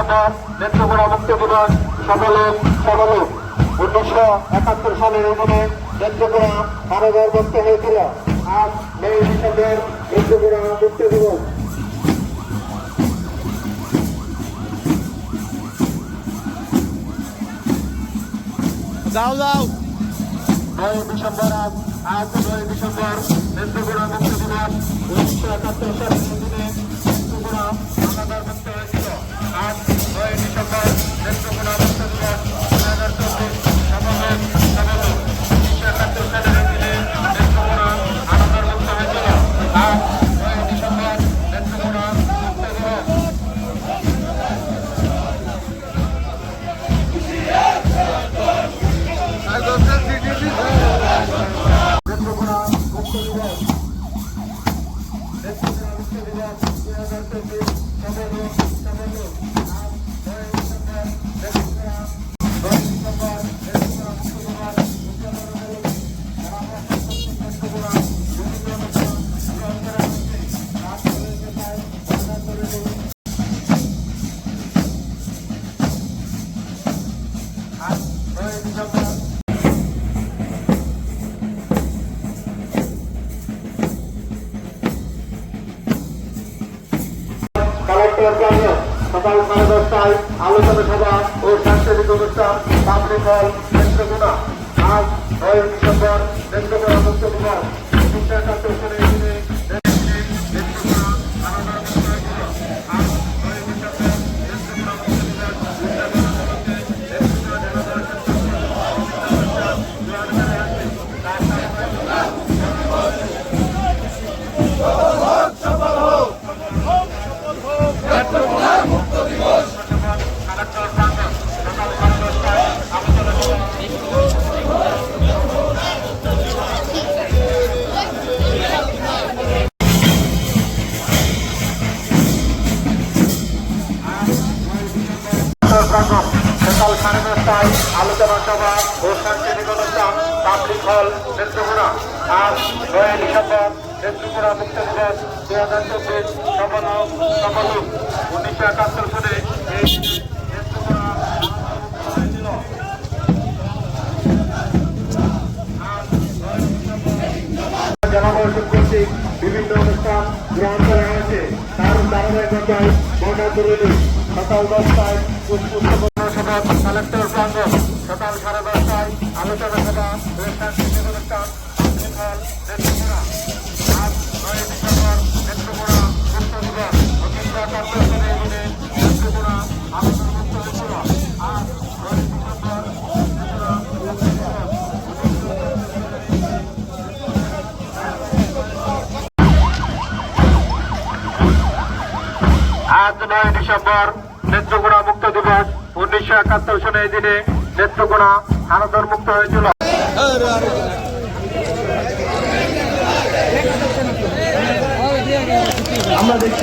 December Netrokona মুক্ত দিবস সকলে সকলে উনিশশো একাত্তর সালের অধীনে নেত্রকোনা কারাগার মুক্ত হয়েছিল। আজ নয় ডিসেম্বর নেত্রকোনা মুক্ত দিবস যাও যাও। নয় ডিসেম্বর আজ আজ নয় ডিসেম্বর নেত্রকোনা মুক্ত দিবস উনিশশো একাত্তর সালের অধীনে মুক্ত দিবস আলোচনা সভা ও সাংস্কৃতিক অনুষ্ঠান পাবলিক হল নেত্রকোনা। আজ নয় ডিসেম্বর, নেত্রকোনা মুক্ত দিবস উনিশশো একাত্তর প্রাঙ্গণ সকাল সাড়ে দশটায় আলোচনা সভা ও সাংস্কৃতিক অনুষ্ঠান পাবলিক হল, নেত্রকোনা আজ নয় ডিসেম্বর নেত্রকোনা মুক্ত দিবস দুই হাজার চব্বিশ সফল সফল উনিশশো একাত্তর সালে বিভিন্ন অনুষ্ঠান গ্রহণ করা হয়েছে তার ধারাবাহিকতায় জরুরি সকাল দশটায় পুষ্পস্তবক সভা কালেক্টর প্রাঙ্গণ। সকাল সাড়ে দশটায় আলোচনা সভা। সাংস্কৃতিক অনুষ্ঠান ডিসেম্বর নেত্রকোনা মুক্ত দিবস। উনিশশো একাত্তর সালে এই দিনে নেত্রকোনা হানাদর মুক্ত হয়েছিল।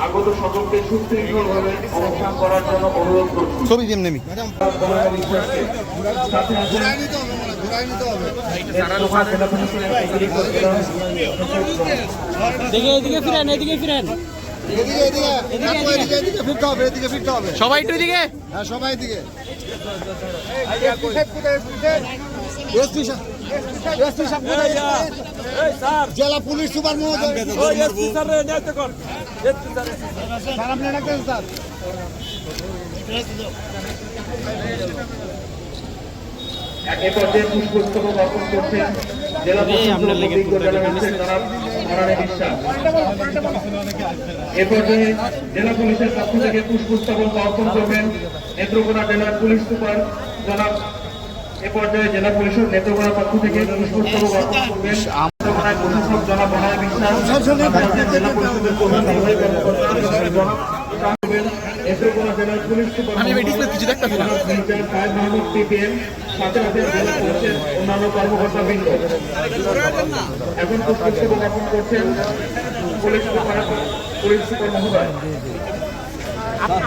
আগত সকলকে সুশৃঙ্খলভাবে অবস্থান করার জন্য অনুরোধ করছি ছবি দিম নেমি এদিকে ফিরেন ফিরেন সবাই একটু এদিকে হ্যাঁ সবাই এদিকে? জেলা পুলিশ সুপার মহোদয় স্যার আপনি ডাকতেন স্যার এ পর্যায়ে পুষ্পস্তবক অর্পণ করছেন জেলা এ পর্যায়ে জেলা পুলিশের পক্ষ থেকে পুষ্পস্তবক অর্পণ করবেন নেত্রকোনা জেলার পুলিশ সুপার জনাব। এ পর্যায়ে জেলা পুলিশের নেত্রকোনা পক্ষ থেকে পুষ্পস্তবক অর্পণ করবেন। নেত্রকোনার প্রশাসক জনাব নারায়ণ বিশ্বাস। জেলা পরিষদের প্রধান নির্বাহী কর্মকর্তা জনাব অন্যান্য বৃন্দ এখন পুষ্পস্তবক করছেন পুলিশ সুপার পুলিশ সুপার মহোদয়।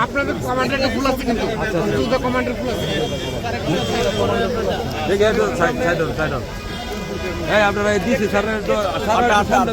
আপনাদের কমান্ডারটা ভুল আছে কিন্তু। কমান্ডার ভুল আছে। দেখে একটু সাইড সাইড হন, সাইড হন। এই আপনারা এই দিছি স্যারের তো স্যারের সামনে